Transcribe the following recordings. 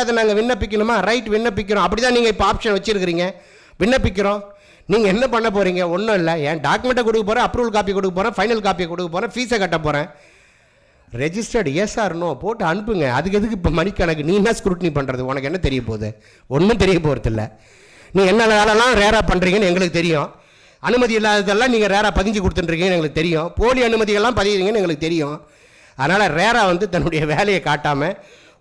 அதை நாங்கள் விண்ணப்பிக்கணுமா? ரைட் விண்ணப்பிக்கிறோம். அப்படி தான் நீங்கள் இப்போ ஆப்ஷன் வச்சுருக்கிறீங்க. விண்ணப்பிக்கிறோம். நீங்கள் என்ன பண்ண போகிறீங்க ஒன்றும் இல்லை. என் டாக்குமெண்ட்டை கொடுக்க போகிறேன் அப்ரூவல் காப்பி கொடுக்க போகிறேன் ஃபைனல் காப்பியை கொடுக்க போகிறேன் ஃபீஸை கட்ட போகிறேன் ரெஜிஸ்டர்டு எஸ் போட்டு அனுப்புங்க. அதுக்கு எதுக்கு இப்போ மணிக்கணக்கு நீ என்ன ஸ்க்ரூட்னி பண்ணுறது உனக்கு என்ன தெரிய போகுது? ஒன்றும் தெரிய போகிறதில்ல நீ என்ன வேலைலாம் ரேராக பண்ணுறீங்கன்னு எங்களுக்கு தெரியும். அனுமதி இல்லாததெல்லாம் நீங்கள் ரேராக பதிஞ்சு கொடுத்துட்டுருக்கீங்கன்னு எங்களுக்கு தெரியும். போலி அனுமதிகள்லாம் பதிகிறீங்கன்னு எங்களுக்கு தெரியும். அதனால் ரேரா வந்து தன்னுடைய வேலையை காட்டாமல்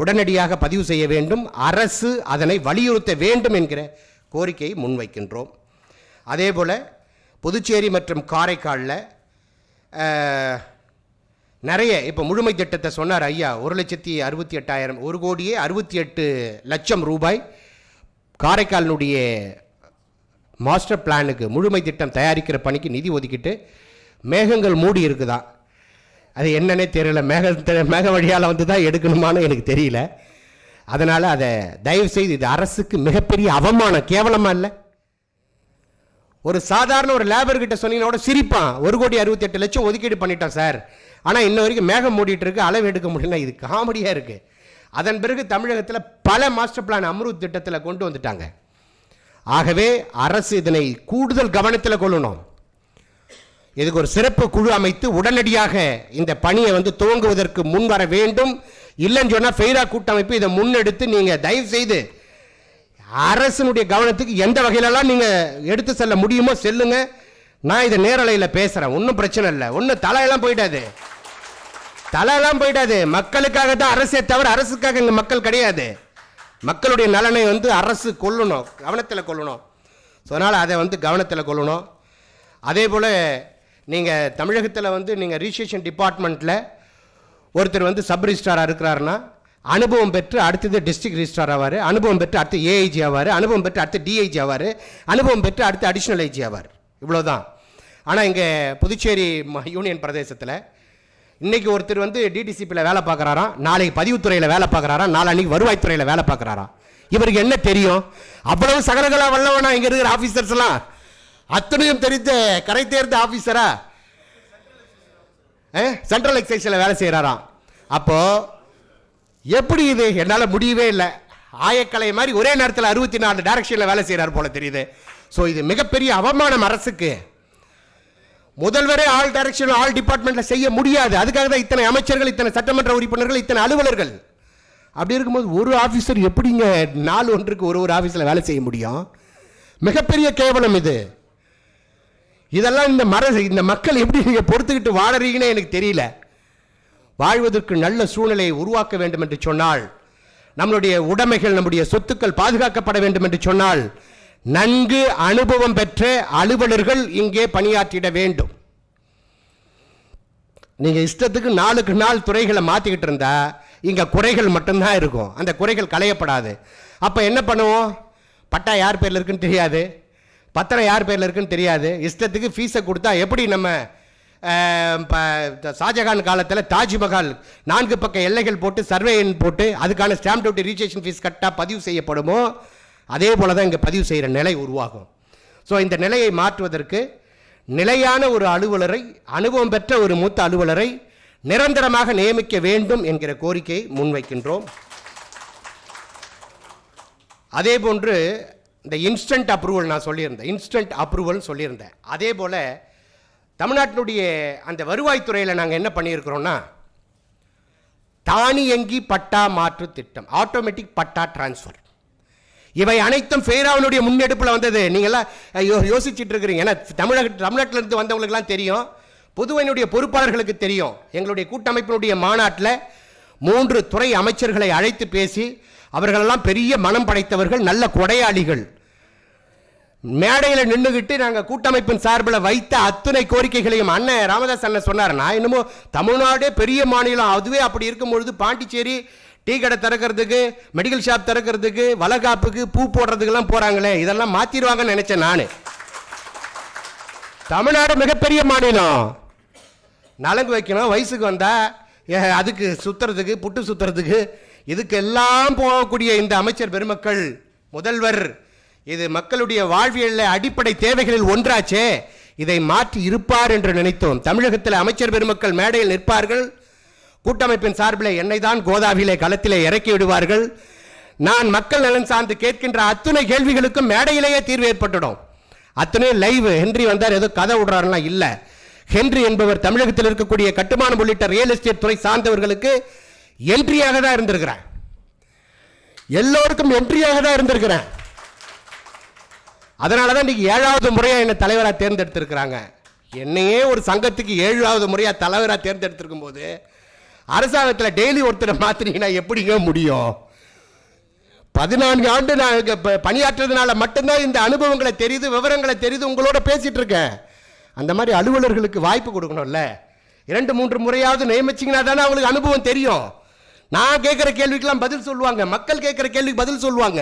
உடனடியாக பதிவு செய்ய வேண்டும். அரசு அதனை வலியுறுத்த வேண்டும் என்கிற கோரிக்கையை முன்வைக்கின்றோம். அதே போல் புதுச்சேரி மற்றும் காரைக்காலில் நிறைய இப்போ முழுமை திட்டத்தை சொன்னார் ஐயா. ஒரு லட்சத்தி அறுபத்தி எட்டாயிரம் ஒரு கோடியே அறுபத்தி எட்டு லட்சம் ரூபாய் காரைக்காலினுடைய மாஸ்டர் பிளானுக்கு முழுமை திட்டம் தயாரிக்கிற பணிக்கு நிதி ஒதுக்கிட்டு மேகங்கள் மூடி இருக்குதா? அது என்னன்னே தெரியல. மேக மேக வழியால் வந்து தான் எடுக்கணுமான்னு எனக்கு தெரியல. அதனால் அதை தயவுசெய்து இது அரசுக்கு மிகப்பெரிய அவமானம். கேவலமாக இல்லை. ஒரு சாதாரண ஒரு லேபர் கிட்ட சொன்னீங்கன்னா கூட சிரிப்பான். ஒரு கோடி அறுபத்தெட்டு லட்சம் ஒதுக்கீடு பண்ணிட்டோம் சார். ஆனால் இன்ன வரைக்கும் மேகம் மூடிட்டு இருக்கு. அளவு எடுக்க முடியல இது காமெடியாக இருக்குது அதன் பிறகு தமிழகத்தில் பல மாஸ்டர் பிளான் அம்ருத் திட்டத்தில் கொண்டு வந்துட்டாங்க. ஆகவே அரசு இதனை கூடுதல் கவனத்தில் கொள்ளணும். இதுக்கு ஒரு சிறப்பு குழு அமைத்து உடனடியாக இந்த பணியை வந்து துவங்குவதற்கு முன் வர வேண்டும். இல்லைன்னு சொன்னால் ஃபெய்ரா கூட்டமைப்பு இதை முன்னெடுத்து நீங்கள் தயவு செய்து அரசினுடைய கவனத்துக்கு எந்த வகையிலலாம் நீங்கள் எடுத்து செல்ல முடியுமோ செல்லுங்க. நான் இதை நேரலையில் பேசுகிறேன் ஒன்றும் பிரச்சனை இல்லை. ஒன்றும் தலையெல்லாம் போயிட்டாது தலையெல்லாம் போயிட்டாது மக்களுக்காக தான் அரசே தவிர அரசுக்காக இங்கே மக்கள் கிடையாது. மக்களுடைய நலனை வந்து அரசு கொள்ளணும் கவனத்தில் கொள்ளணும் ஸோ அதனால் அதை வந்து கவனத்தில் கொள்ளணும். அதே போல் நீங்கள் தமிழகத்தில் வந்து நீங்கள் ரிஜிஸ்ட்ரேஷன் டிபார்ட்மெண்ட்டில் ஒருத்தர் வந்து சப் ரிஜிஸ்ட்ராராக இருக்கிறாருன்னா அனுபவம் பெற்று அடுத்தது டிஸ்ட்ரிக்ட் ரிஜிஸ்ட்ரார் ஆவார் அனுபவம் பெற்று அடுத்து ஏஐஜி ஆவார் அனுபவம் பெற்று அடுத்து டிஐஜி ஆவார் அனுபவம் பெற்று அடுத்து அடிஷ்னல் ஐஜி ஆவார். இவ்வளோதான் ஆனால் இங்கே புதுச்சேரி ம- யூனியன் பிரதேசத்தில் இன்றைக்கி ஒருத்தர் வந்து டிடிசிபியில் வேலை பார்க்குறாராம் நாளைக்கு பதிவுத்துறையில் வேலை பார்க்குறாராம் நாளைக்கு வருவாய்த்துறையில் வேலை பார்க்குறாராம். இவருக்கு என்ன தெரியும்? அவ்வளவு சகரகலா வல்லவனா இங்கே இருக்கிற ஆஃபீஸர்ஸ் எல்லாம். அத்தனையும் தெரிந்த கரை தேர்ந்த ஆஃபீஸரா சென்ட்ரல் எக்ஸைஸில் வேலை செய்கிறாராம் அப்போ எப்படி இது? என்னால் முடியவே இல்லை. ஆயக்கலை மாதிரி ஒரே நேரத்தில் அறுபத்தி நாலு டைரக்ஷனில் வேலை செய்கிறார் போல தெரியுது. ஸோ இது மிகப்பெரிய அவமானம் அரசுக்கு. முதல்வரே ஆல் டைரக்ஷன் ஆல் டிபார்ட்மெண்ட்டில் செய்ய முடியாது. அதுக்காக தான் இத்தனை அமைச்சர்கள் இத்தனை சட்டமன்ற உறுப்பினர்கள் இத்தனை அலுவலர்கள். அப்படி இருக்கும்போது ஒரு ஆஃபீஸர் எப்படிங்க நாலு ஒன்றுக்கு ஒரு ஒரு ஆஃபீஸில் வேலை செய்ய முடியும்? மிகப்பெரிய கேவலம் இது. இதெல்லாம் இந்த மர இந்த மக்கள் எப்படி நீங்கள் பொறுத்துக்கிட்டு வாழறீங்கன்னு எனக்கு தெரியல. வாழ்வதற்கு நல்ல சூழ்நிலையை உருவாக்க வேண்டும் என்று சொன்னால் நம்மளுடைய உடைமைகள் நம்முடைய சொத்துக்கள் பாதுகாக்கப்பட வேண்டும் என்று சொன்னால் நன்கு அனுபவம் பெற்ற அலுவலர்கள் இங்கே பணியாற்றிட வேண்டும். நீங்கள் இஷ்டத்துக்கு நாளுக்கு நாள் துறைகளை மாற்றிக்கிட்டு இருந்தா இங்கே குறைகள் மட்டும்தான் இருக்கும். அந்த குறைகள் களையப்படாது. அப்போ என்ன பண்ணுவோம்? பட்டா யார் பேரில் இருக்குன்னு தெரியாது. பத்திரம் யார் பேரில் இருக்குன்னு தெரியாது. இஷ்டத்துக்கு ஃபீஸை கொடுத்தா எப்படி நம்ம ப- ஷாஜகான் காலத்தில் தாஜ்மஹால் நான்கு பக்க எல்லைகள் போட்டு சர்வே எண் போட்டு அதுக்கான ஸ்டாம்ப் டியூட்டி ரிஜிஸ்ட்ரேஷன் ஃபீஸ் கட்டால் பதிவு செய்யப்படுமோ அதே போல தான் இங்கே பதிவு செய்கிற நிலை உருவாகும். ஸோ இந்த நிலையை மாற்றுவதற்கு நிலையான ஒரு அலுவலரை அனுபவம் பெற்ற ஒரு மூத்த அலுவலரை நிரந்தரமாக நியமிக்க வேண்டும் என்கிற கோரிக்கையை முன்வைக்கின்றோம். அதே போன்று இந்த இன்ஸ்டன்ட் அப்ரூவல் நான் சொல்லியிருந்தேன். இன்ஸ்டன்ட் அப்ரூவல்னு சொல்லியிருந்தேன். அதே போல் தமிழ்நாட்டினுடைய அந்த வருவாய்த்துறையில் நாங்கள் என்ன பண்ணியிருக்கிறோன்னா தானியங்கி பட்டா மாற்று திட்டம் ஆட்டோமேட்டிக் பட்டா டிரான்ஸ்ஃபர் இவை அனைத்தும் ஃபெய்ராவினுடைய முன்னெடுப்பில் வந்தது. நீங்களாம் யோ யோசிச்சுட்டு இருக்கிறீங்க. ஏன்னா தமிழக தமிழ்நாட்டிலிருந்து வந்தவங்களுக்குலாம் தெரியும். புதுவையினுடைய பொறுப்பாளர்களுக்கு தெரியும். எங்களுடைய கூட்டமைப்பினுடைய மாநாட்டில் மூன்று துறை அமைச்சர்களை அழைத்து பேசி அவர்களெல்லாம் பெரிய மனம் படைத்தவர்கள் நல்ல கொடையாளிகள். மேடையில் நின்றுகிட்டு நாங்கள் கூட்டமைப்பின் சார்பில் வைத்த அத்துணை கோரிக்கைகளையும் அண்ணன் ராமதாஸ் அண்ணன் சொன்னார். நான் என்னமோ தமிழ்நாடே பெரிய மாநிலம் அதுவே அப்படி இருக்கும் பொழுது பாண்டிச்சேரி டீ கடை திறக்கிறதுக்கு மெடிக்கல் ஷாப் திறக்கிறதுக்கு வளகாப்புக்கு பூ போடுறதுக்கெல்லாம் போகிறாங்களே இதெல்லாம் மாற்றிடுவாங்கன்னு நினச்சேன் நான். தமிழ்நாடு மிகப்பெரிய மாநிலம். நலங்கு வைக்கணும் வயசுக்கு வந்தால் ஏ, அதுக்கு சுற்றுறதுக்கு புட்டு சுற்றுறதுக்கு இதுக்கெல்லாம் போகக்கூடிய இந்த அமைச்சர் பெருமக்கள் முதல்வர் இது மக்களுடைய வாழ்வியலில் அடிப்படை தேவைகளில் ஒன்றாச்சே. இதை மாற்றி இருப்பார் என்று நினைத்தோம். தமிழகத்தில் அமைச்சர் பெருமக்கள் மேடையில் நிற்பார்கள். கூட்டமைப்பின் சார்பில் என்னை தான் கோதாவிலே களத்திலே இறக்கி விடுவார்கள். நான் மக்கள் நலன் சார்ந்து கேட்கின்ற அத்துணை கேள்விகளுக்கும் மேடையிலேயே தீர்வு ஏற்பட்டுடும். அத்தனை லைவ் ஹென்றி வந்தார் ஏதோ கதை விடுறாருலாம் இல்லை. ஹென்றி என்பவர் தமிழகத்தில் இருக்கக்கூடிய கட்டுமானம் உள்ளிட்ட ரியல் எஸ்டேட் துறை சார்ந்தவர்களுக்கு என்ட்ரியாக தான் இருந்திருக்கிறேன். எல்லோருக்கும் என்ட்ரியாக தான் இருந்திருக்கிறேன். அதனால தான் இன்னைக்கு ஏழாவது முறையாக என்னை தலைவராக தேர்ந்தெடுத்திருக்கிறாங்க. என்னையே ஒரு சங்கத்துக்கு ஏழாவது முறையாக தலைவராக தேர்ந்தெடுத்திருக்கும் போது அரசாங்கத்தில் டெய்லி ஒருத்தரை மாற்றினீங்கன்னா எப்படிங்க முடியும்? பதினான்கு ஆண்டு நான் இப்போ பணியாற்றுறதுனால மட்டும்தான் இந்த அனுபவங்களை தெரியுது விவரங்களை தெரியுது உங்களோட பேசிகிட்டு இருக்கேன். அந்த மாதிரி அலுவலர்களுக்கு வாய்ப்பு கொடுக்கணும்ல. இரண்டு மூன்று முறையாவது நியமிச்சிங்கன்னா தானே அவங்களுக்கு அனுபவம் தெரியும். நான் கேட்குற கேள்விக்கெல்லாம் பதில் சொல்லுவாங்க. மக்கள் கேட்குற கேள்விக்கு பதில் சொல்லுவாங்க.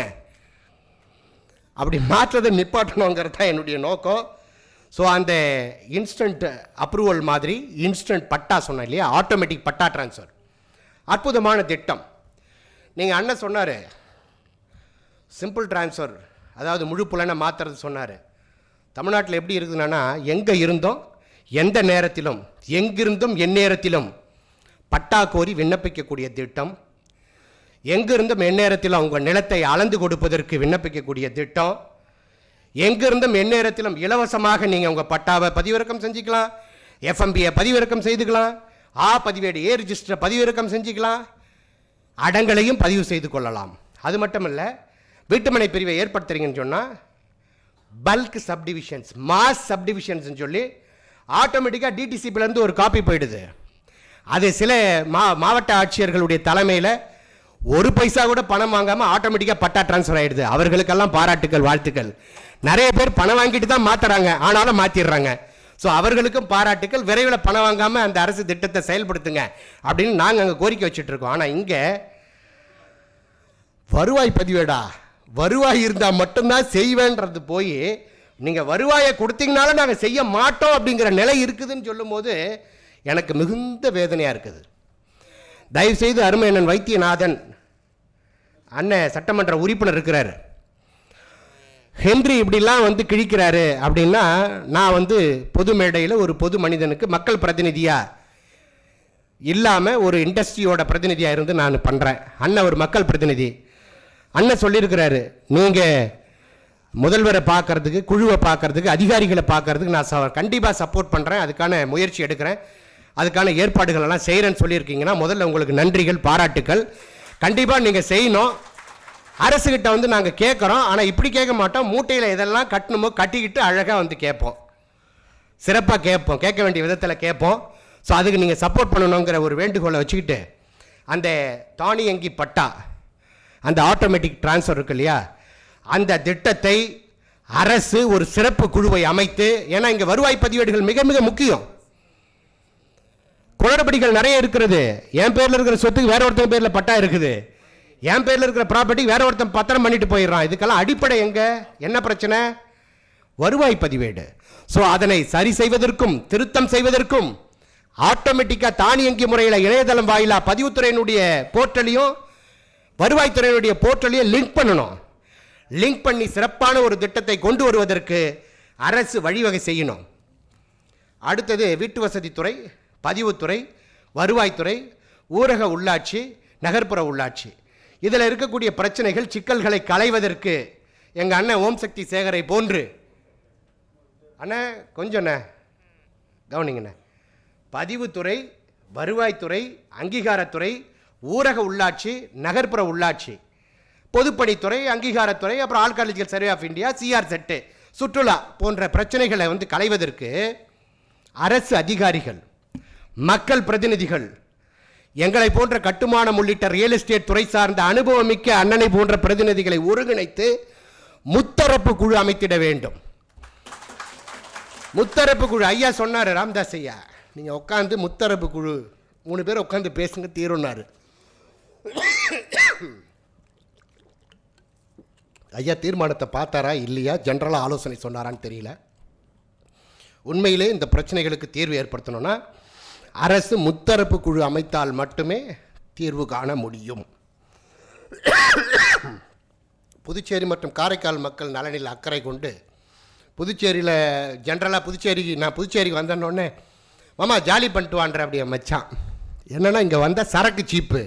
அப்படி மாற்றதை நிப்பாட்டணுங்கிறது தான் என்னுடைய நோக்கம். ஸோ அந்த இன்ஸ்டன்ட் அப்ரூவல் மாதிரி இன்ஸ்டன்ட் பட்டா சொன்னேன் இல்லையா? ஆட்டோமேட்டிக் பட்டா ட்ரான்ஸ்ஃபர் அற்புதமான திட்டம். நீங்கள் அண்ணன் சொன்னார். சிம்பிள் ட்ரான்ஸ்ஃபர் அதாவது முழு புலனை மாற்றுறது சொன்னார். தமிழ்நாட்டில் எப்படி இருக்குதுன்னா எங்கே இருந்தோம் எந்த நேரத்திலும் எங்கிருந்தும் எந்நேரத்திலும் பட்டா கோரி விண்ணப்பிக்கக்கூடிய திட்டம் எங்கிருந்தும் எந்நேரத்திலும் அவங்க நிலத்தை அளந்து கொடுப்பதற்கு விண்ணப்பிக்கக்கூடிய திட்டம் எங்கிருந்தும் எந்நேரத்திலும் இலவசமாக நீங்கள் உங்கள் பட்டாவை பதிவிறக்கம் செஞ்சுக்கலாம் எஃப்எம்பியை பதிவிறக்கம் செய்துக்கலாம் ஆ பதிவேடு ஏ ரிஜிஸ்டரை பதிவிறக்கம் செஞ்சுக்கலாம் அடங்களையும் பதிவு செய்து கொள்ளலாம். அது மட்டும் இல்லை வீட்டுமனை பிரிவை ஏற்படுத்துறீங்கன்னு சொன்னால் பல்க் சப்டிவிஷன்ஸ் மாஸ் சப்டிவிஷன்ஸ்னு சொல்லி ஆட்டோமேட்டிக்காக டிடிசிபிலேருந்து ஒரு காப்பி போயிடுது. அது சில மா மாவட்ட ஆட்சியர்களுடைய தலைமையில் ஒரு பைசா கூட பணம் வாங்காமல் ஆட்டோமேட்டிக்காக பட்டா ட்ரான்ஸ்ஃபர் ஆகிடுது அவர்களுக்கெல்லாம் பாராட்டுக்கள் வாழ்த்துக்கள். நிறைய பேர் பணம் வாங்கிட்டு தான் மாற்றுறாங்க ஆனாலும் மாற்றிடுறாங்க ஸோ அவர்களுக்கும் பாராட்டுக்கள். விரைவில் பணம் வாங்காமல் அந்த அரசு திட்டத்தை செயல்படுத்துங்க அப்படின்னு நாங்கள் அங்கே கோரிக்கை வச்சுட்ருக்கோம். ஆனால் இங்கே வருவாய் பதிவேடா. வருவாய் இருந்தால் மட்டும்தான் செய்வேன்றது போய் நீங்கள் வருவாயை கொடுத்தீங்கனாலும் நாங்கள் செய்ய மாட்டோம் அப்படிங்கிற நிலை இருக்குதுன்னு சொல்லும்போது எனக்கு மிகுந்த வேதனையாக இருக்குது. தயவுசெய்து அருமை அண்ணன் வைத்தியநாதன் அண்ணன் சட்டமன்ற உறுப்பினர் இருக்கிறார். ஹென்றி இப்படிலாம் வந்து கிழிக்கிறாரு அப்படின்னா நான் வந்து பொது மேடையில் ஒரு பொது மனிதனுக்கு மக்கள் பிரதிநிதியாக இல்லாமல் ஒரு இண்டஸ்ட்ரியோட பிரதிநிதியாக இருந்து நான் பண்ணுறேன் அண்ணன் ஒரு மக்கள் பிரதிநிதி. அண்ணன் சொல்லியிருக்கிறாரு நீங்கள் முதல்வரை பார்க்கறதுக்கு குழுவை பார்க்கறதுக்கு அதிகாரிகளை பார்க்கறதுக்கு நான் ச கண்டிப்பாக சப்போர்ட் பண்ணுறேன் அதுக்கான முயற்சி எடுக்கிறேன். அதுக்கான ஏற்பாடுகள் எல்லாம் செய்கிறேன்னு சொல்லியிருக்கீங்கன்னா முதல்ல உங்களுக்கு நன்றிகள் பாராட்டுக்கள். கண்டிப்பாக நீங்கள் செய்யணும். அரசுக்கிட்ட வந்து நாங்கள் கேட்குறோம் ஆனால் இப்படி கேட்க மாட்டோம். மூட்டையில் எதெல்லாம் கட்டணுமோ கட்டிக்கிட்டு அழகாக வந்து கேட்போம். சிறப்பாக கேட்போம். கேட்க வேண்டிய விதத்தில் கேட்போம். ஸோ அதுக்கு நீங்கள் சப்போர்ட் பண்ணணுங்கிற ஒரு வேண்டுகோளை வச்சுக்கிட்டு அந்த தானியங்கி பட்டா அந்த ஆட்டோமேட்டிக் ட்ரான்ஸ்ஃபர் இருக்கு இல்லையா? அந்த திட்டத்தை அரசு ஒரு சிறப்பு குழுவை அமைத்து ஏன்னா இங்கே வருவாய் பதிவேடுகள் மிக மிக முக்கியம். குளறுபடிகள் நிறைய இருக்கிறது. என் பேரில் இருக்கிற சொத்துக்கு வேற ஒருத்தன் பேரில் பட்டா இருக்குது. என் பேரில் இருக்கிற ப்ராப்பர்ட்டி வேற ஒருத்தன் பத்திரம் பண்ணிட்டு போயிடுறான். இதுக்கெல்லாம் அடிப்படை எங்கே? என்ன பிரச்சனை? வருவாய் பதிவேடு. ஸோ அதனை சரி செய்வதற்கும் திருத்தம் செய்வதற்கும் ஆட்டோமேட்டிக்காக தானியங்கி முறையில் இணையதளம் வாயிலாக பதிவுத்துறையினுடைய போர்ட்டலையும் வருவாய்த்துறையினுடைய போர்ட்டலையும் லிங்க் பண்ணணும். லிங்க் பண்ணி சிறப்பான ஒரு திட்டத்தை கொண்டு வருவதற்கு அரசு வழிவகை செய்யணும். அடுத்தது வீட்டு வசதித்துறை. பதிவுத்துறை வருவாய்த்துறை ஊரக உள்ளாட்சி நகர்ப்புற உள்ளாட்சி. இதில் இருக்கக்கூடிய பிரச்சனைகள் சிக்கல்களை களைவதற்கு எங்கள் அண்ணன் ஓம் சக்தி சேகரை போன்று. அண்ணா கொஞ்சம் அண்ணே. கவனிங்கண்ணே பதிவுத்துறை வருவாய்த்துறை அங்கீகாரத்துறை ஊரக உள்ளாட்சி நகர்ப்புற உள்ளாட்சி. பொதுப்பணித்துறை அங்கீகாரத்துறை அப்புறம் archaeological survey of India CR Z சுற்றுலா போன்ற பிரச்சனைகளை வந்து களைவதற்கு அரசு அதிகாரிகள் மக்கள் பிரதிநிதிகள் எங்களை போன்ற கட்டுமானம் உள்ளிட்ட ரியல் எஸ்டேட் துறை சார்ந்த அனுபவமிக்க அண்ணனை போன்ற பிரதிநிதிகளை ஒருங்கிணைத்து முத்தரப்பு குழு அமைத்திட வேண்டும். முத்தரப்பு குழு ஐயா சொன்னார் ராம்தாஸ் ஐயா நீங்கள் உட்காந்து முத்தரப்பு குழு மூணு பேர் உட்காந்து பேசுங்க தீரும்னாரு. ஐயா தீர்மானத்தை பார்த்தாரா இல்லையா? ஜென்ரலாக ஆலோசனை சொன்னாரான்னு தெரியல. உண்மையிலே இந்த பிரச்சனைகளுக்கு தீர்வு ஏற்படுத்தணும்னா அரசு முத்தரப்பு குழு அமைத்தால் மட்டுமே தீர்வு காண முடியும். புதுச்சேரி மற்றும் காரைக்கால் மக்கள் நலனில் அக்கறை கொண்டு புதுச்சேரியில் ஜென்ரலாக புதுச்சேரி நான் புதுச்சேரிக்கு வந்தேன்னொடனே மாமா ஜாலி பண்ணிட்டு வான்ற அப்படியே மச்சான். என்னென்னா இங்கே வந்தால் சரக்கு சீப்பு.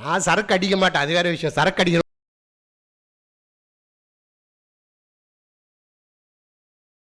நான் சரக்கு அடிக்க மாட்டேன். அது வேறு விஷயம். சரக்கு அடிக்கிற